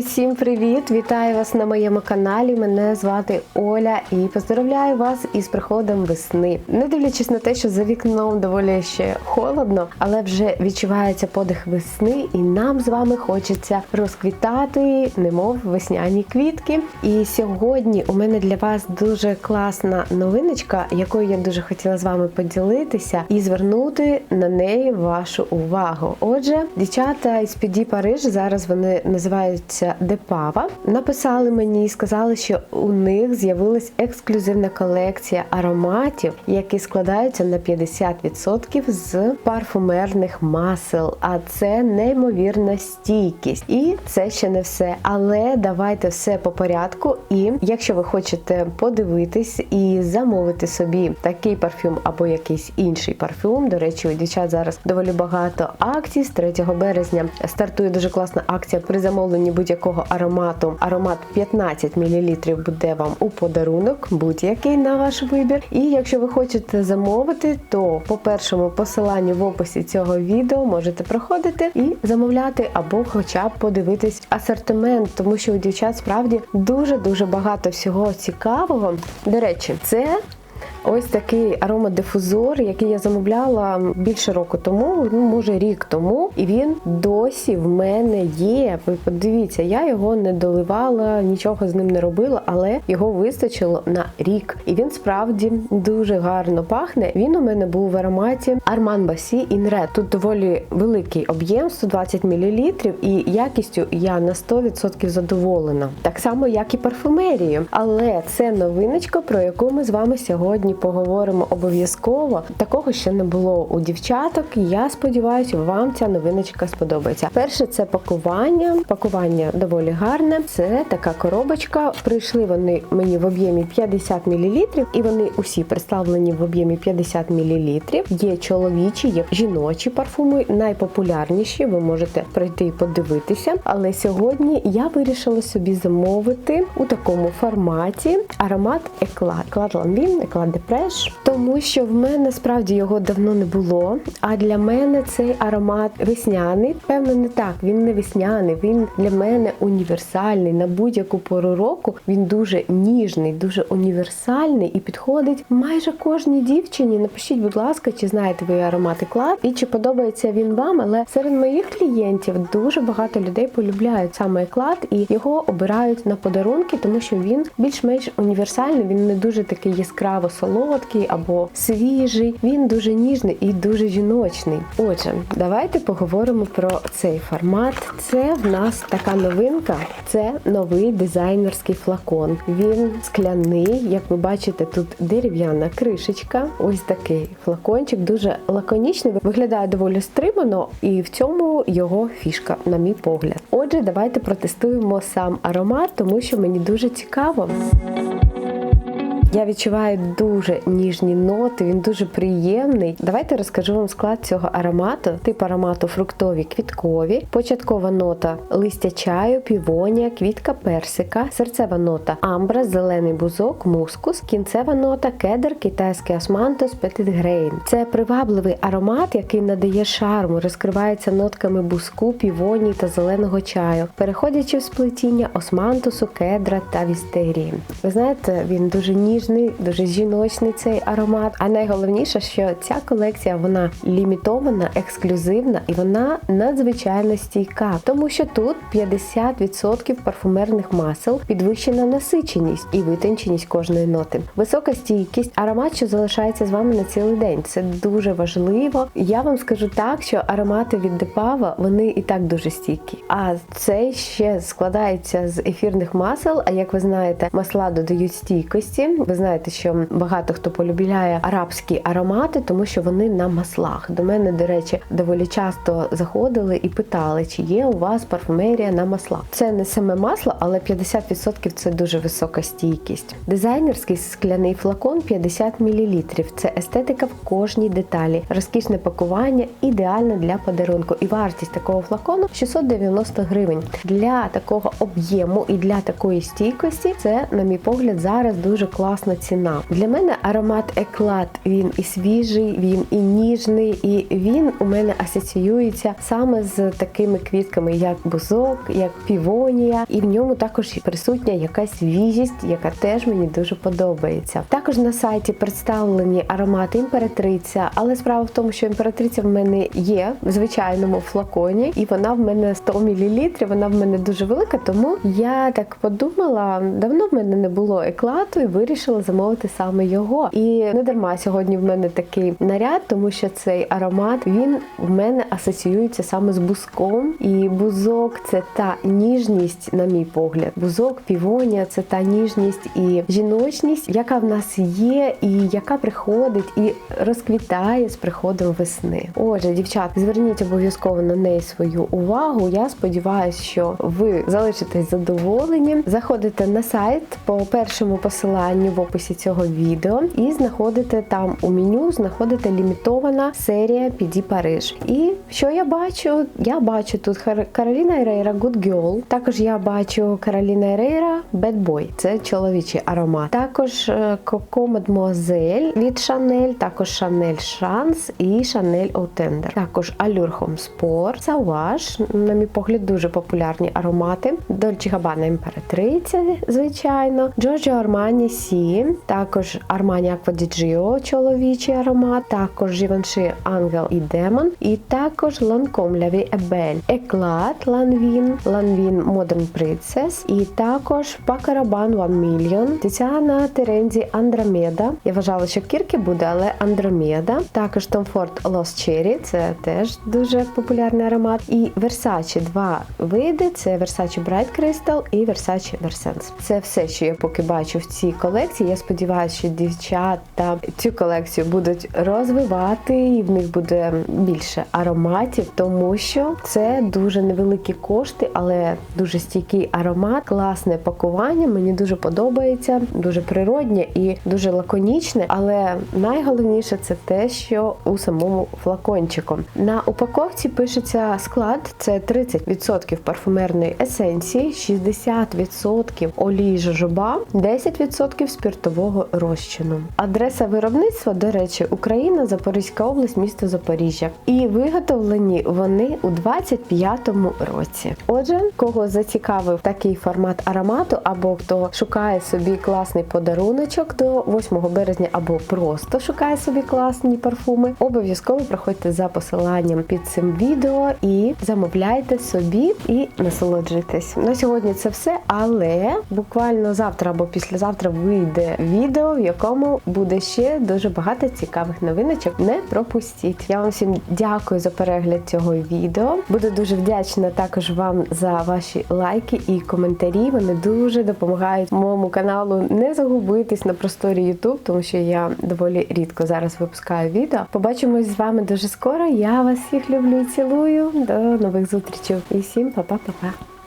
всім привіт! Вітаю вас на моєму каналі. Мене звати Оля і поздравляю вас із приходом весни. Не дивлячись на те, що за вікном доволі ще холодно, але вже відчувається подих весни, і нам з вами хочеться розквітати, немов весняні квітки. І сьогодні у мене для вас дуже класна новиночка, якою я дуже хотіла з вами поділитися і звернути на неї вашу увагу. Отже, дівчата із піді Париж зараз вони називаються Депава. Написали мені і сказали, що у них з'явилась ексклюзивна колекція ароматів, які складаються на 50% з парфумерних масел. А це неймовірна стійкість. І це ще не все. Але давайте все по порядку. І якщо ви хочете подивитись і замовити собі такий парфюм або якийсь інший парфюм, до речі, у дівчат зараз доволі багато акцій. З 3 березня стартує дуже класна акція при замовленні будь-якого аромату. Аромат 15 мл буде вам у подарунок, будь-який на ваш вибір. І якщо ви хочете замовити, то по першому посиланню в описі цього відео можете проходити і замовляти, або хоча б подивитись асортимент, тому що у дівчат справді дуже дуже багато всього цікавого. До речі, це Ось такий аромадифузор, який я замовляла більше року тому, ну може рік тому, і він досі в мене є. Ви подивіться, я його не доливала, нічого з ним не робила, але його вистачило на рік. І він справді дуже гарно пахне. Він у мене був в ароматі Bassi In Red. Тут доволі великий об'єм, 120 мл, і якістю я на 100% задоволена. Так само, як і парфумерією. Але це новиночка, про яку ми з вами сьогодні поговоримо обов'язково. Такого ще не було у дівчаток. Я сподіваюся, вам ця новиночка сподобається. Перше це пакування. Пакування доволі гарне. Це така коробочка. Прийшли вони мені в об'ємі 50 мл, і вони усі представлені в об'ємі 50 мл. Є чоловічі, є жіночі парфуми, найпопулярніші. Ви можете пройти і подивитися. Але сьогодні я вирішила собі замовити у такому форматі аромат Еклад. Еклад Ламбін, Еклад Депреш, тому що в мене справді його давно не було. А для мене цей аромат весняний. Певно, не так. Він не весняний. Він для мене універсальний. На будь-яку пору року він дуже ніжний, дуже універсальний і підходить майже кожній дівчині. Напишіть, будь ласка, чи знаєте ви аромат Еклад і чи подобається він вам. Але серед моїх клієнтів дуже багато людей полюбляють саме еклад і його обирають на подарунки, тому що він більш-менш універсальний. Він не дуже такий яскраво солодкий або свіжий. Він дуже ніжний і дуже жіночний. Отже, давайте поговоримо про цей формат. Це в нас така новинка. Це новий дизайнерський флакон. Він скляний, як ви бачите, тут дерев'яна кришечка. Ось такий флакончик, дуже лаконічний. Виглядає доволі стримано, і в цьому його фішка, на мій погляд. Отже, давайте протестуємо сам аромат, тому що мені дуже цікаво. Я відчуваю дуже ніжні ноти, він дуже приємний. Давайте розкажу вам склад цього аромату. Тип аромату фруктові квіткові, початкова нота листя чаю, півонія, квітка персика, серцева нота амбра, зелений бузок, мускус, кінцева нота кедр, китайський османтус, петит грейн. Це привабливий аромат, який надає шарму, розкривається нотками бузку, півонії та зеленого чаю, переходячи в сплетіння османтусу, кедра та вістерії. Ви знаєте, він дуже ніжний ніжний, дуже жіночний цей аромат. А найголовніше, що ця колекція вона лімітована, ексклюзивна і вона надзвичайно стійка, тому що тут 50% парфумерних масел, підвищена насиченість і витонченість кожної ноти. Висока стійкість, аромат, що залишається з вами на цілий день. Це дуже важливо. Я вам скажу так, що аромати від Депава вони і так дуже стійкі. А цей ще складається з ефірних масел. А як ви знаєте, масла додають стійкості. Ви знаєте, що багато хто полюбляє арабські аромати, тому що вони на маслах. До мене, до речі, доволі часто заходили і питали, чи є у вас парфумерія на маслах. Це не саме масло, але 50% це дуже висока стійкість. Дизайнерський скляний флакон 50 мл. Це естетика в кожній деталі, розкішне пакування, ідеально для подарунку. І вартість такого флакону 690 гривень. Для такого об'єму і для такої стійкості це, на мій погляд, зараз дуже класно класна ціна. Для мене аромат еклат він і свіжий, він і ніжний, і він у мене асоціюється саме з такими квітками, як бузок, як півонія, і в ньому також присутня якась свіжість, яка теж мені дуже подобається. Також на сайті представлені аромати імператриця, але справа в тому, що імператриця в мене є в звичайному флаконі, і вона в мене 100 мл, вона в мене дуже велика, тому я так подумала, давно в мене не було еклату і вирішила замовити саме його. І не дарма сьогодні в мене такий наряд, тому що цей аромат він в мене асоціюється саме з бузком. І бузок це та ніжність, на мій погляд. Бузок, півонія це та ніжність і жіночність, яка в нас є, і яка приходить і розквітає з приходом весни. Отже, дівчат, зверніть обов'язково на неї свою увагу. Я сподіваюся, що ви залишитесь задоволені. Заходите на сайт по першому посиланню в описі цього відео і знаходите там у меню, знаходите лімітована серія PD Париж. І що я бачу? Я бачу тут Кароліна Ерейра Good Girl. Також я бачу Кароліна Ерейра Bad Boy. Це чоловічий аромат. Також е, Coco Mademoiselle від Chanel, також Chanel Chance і Chanel Eau Tender. Також Allure Home Sport, Sauvage, на мій погляд, дуже популярні аромати. Dolce Gabbana імператриця, звичайно. Giorgio Armani Сі, також Armani Acqua чоловічий аромат, також Givenchy Ангел і Демон, і також Lancome La Vie est Belle, Eclat Lanvin, Lanvin Modern Princess, і також Rabanne One Million, Тетяна Терензі Андромеда. Я вважала, що Кірки буде, але Андромеда. Також Tom Ford Lost Cherry, це теж дуже популярний аромат. І Versace два види: це Versace Bright Crystal і Versace Versense. Це все, що я поки бачу в цій колекції. Я сподіваюся, що дівчата цю колекцію будуть розвивати, і в них буде більше ароматів, тому що це дуже невеликі кошти, але дуже стійкий аромат, класне пакування. Мені дуже подобається, дуже природнє і дуже лаконічне. Але найголовніше це те, що у самому флакончику. На упаковці пишеться склад: це 30% парфумерної есенції, 60% олії жожоба, 10% спиртового розчину. Адреса виробництва, до речі, Україна, Запорізька область, місто Запоріжжя. І виготовлені вони у 25-му році. Отже, кого зацікавив такий формат аромату, або хто шукає собі класний подаруночок до 8 березня, або просто шукає собі класні парфуми, обов'язково проходьте за посиланням під цим відео і замовляйте собі і насолоджуйтесь. На сьогодні це все, але буквально завтра або післязавтра вийде відео, в якому буде ще дуже багато цікавих новиночок. Не пропустіть. Я вам всім дякую за перегляд цього відео. Буду дуже вдячна також вам за ваші лайки і коментарі. Вони дуже допомагають моєму каналу не загубитись на просторі YouTube, тому що я доволі рідко зараз випускаю відео. Побачимось з вами дуже скоро. Я вас всіх люблю і цілую. До нових зустрічей. І всім па-па-па-па.